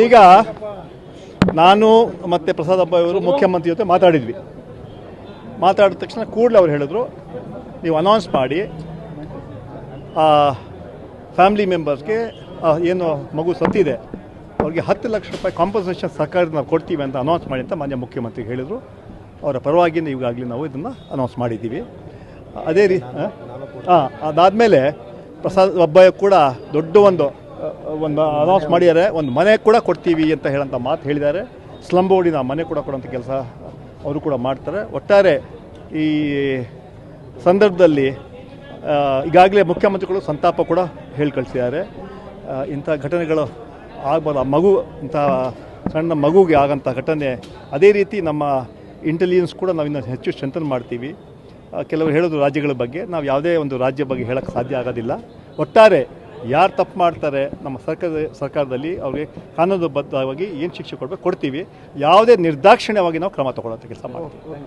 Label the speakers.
Speaker 1: ಈಗ ನಾನು ಮತ್ತು ಪ್ರಸಾದ್ ಹಬ್ಬ ಇವರು ಮುಖ್ಯಮಂತ್ರಿ ಜೊತೆ ಮಾತಾಡಿದ್ವಿ. ಮಾತಾಡಿದ ತಕ್ಷಣ ಕೂಡಲೇ ಅವ್ರು ಹೇಳಿದ್ರು ನೀವು ಅನೌನ್ಸ್ ಮಾಡಿ ಫ್ಯಾಮಿಲಿ ಮೆಂಬರ್ಸ್ಗೆ ಏನು ಮಗು ಸತ್ತಿದೆ ಅವ್ರಿಗೆ ಹತ್ತು ಲಕ್ಷ ರೂಪಾಯಿ ಕಾಂಪನ್ಸೇಷನ್ ಸರ್ಕಾರದ ನಾವು ಕೊಡ್ತೀವಿ ಅಂತ ಅನೌನ್ಸ್ ಮಾಡಿ ಅಂತ ಮಾನ್ಯ ಮುಖ್ಯಮಂತ್ರಿ ಹೇಳಿದರು. ಅವರ ಪರವಾಗಿ ಈಗಾಗಲೇ ನಾವು ಇದನ್ನು ಅನೌನ್ಸ್ ಮಾಡಿದ್ದೀವಿ. ಅದೇ ರೀ ಹಾಂ? ಅದಾದಮೇಲೆ ಪ್ರಸಾದ್ ಒಬ್ಬ ಕೂಡ ದೊಡ್ಡ ಒಂದು ಆ, ಒಂದು ಅನೌನ್ಸ್ ಮಾಡಿದ್ದಾರೆ. ಒಂದು ಮನೆ ಕೂಡ ಕೊಡ್ತೀವಿ ಅಂತ ಹೇಳೋಂಥ ಮಾತು ಹೇಳಿದ್ದಾರೆ. ಸ್ಲಮ್ ಬೋರ್ಡಿನ ಮನೆ ಕೂಡ ಕೊಡೋಂಥ ಕೆಲಸ ಅವರು ಕೂಡ ಮಾಡ್ತಾರೆ. ಒಟ್ಟಾರೆ ಈ ಸಂದರ್ಭದಲ್ಲಿ ಈಗಾಗಲೇ ಮುಖ್ಯಮಂತ್ರಿಗಳು ಸಂತಾಪ ಕೂಡ ಹೇಳ್ಕಳಿಸಿದ್ದಾರೆ. ಇಂಥ ಘಟನೆಗಳು ಆಗ್ಬೋದು ಆ ಮಗು, ಇಂಥ ಸಣ್ಣ ಮಗುಗೆ ಆಗಂಥ ಘಟನೆ, ಅದೇ ರೀತಿ ನಮ್ಮ ಇಂಟೆಲಿಜೆನ್ಸ್ ಕೂಡ ನಾವು ಇನ್ನೂ ಹೆಚ್ಚು ಸ್ಟ್ರೆಂಥನ್ ಮಾಡ್ತೀವಿ. ಕೆಲವರು ಹೇಳೋದು ರಾಜ್ಯಗಳ ಬಗ್ಗೆ. ನಾವು ಯಾವುದೇ ಒಂದು ರಾಜ್ಯ ಬಗ್ಗೆ ಹೇಳೋಕ್ಕೆ ಸಾಧ್ಯ ಆಗೋದಿಲ್ಲ. ಒಟ್ಟಾರೆ ಯಾರು ತಪ್ಪು ಮಾಡ್ತಾರೆ, ನಮ್ಮ ಸರ್ಕಾರದ, ಸರ್ಕಾರದಲ್ಲಿ ಅವರಿಗೆ ಕಾನೂನುಬದ್ಧವಾಗಿ ಏನು ಶಿಕ್ಷೆ ಕೊಡಬೇಕು ಕೊಡ್ತೀವಿ. ಯಾವುದೇ ನಿರ್ದಾಕ್ಷಿಣ್ಯವಾಗಿ ನಾವು ಕ್ರಮ ತಗೊಳ್ಳೋಂಥ ಕೆಲಸ ಮಾಡ್ತೀವಿ.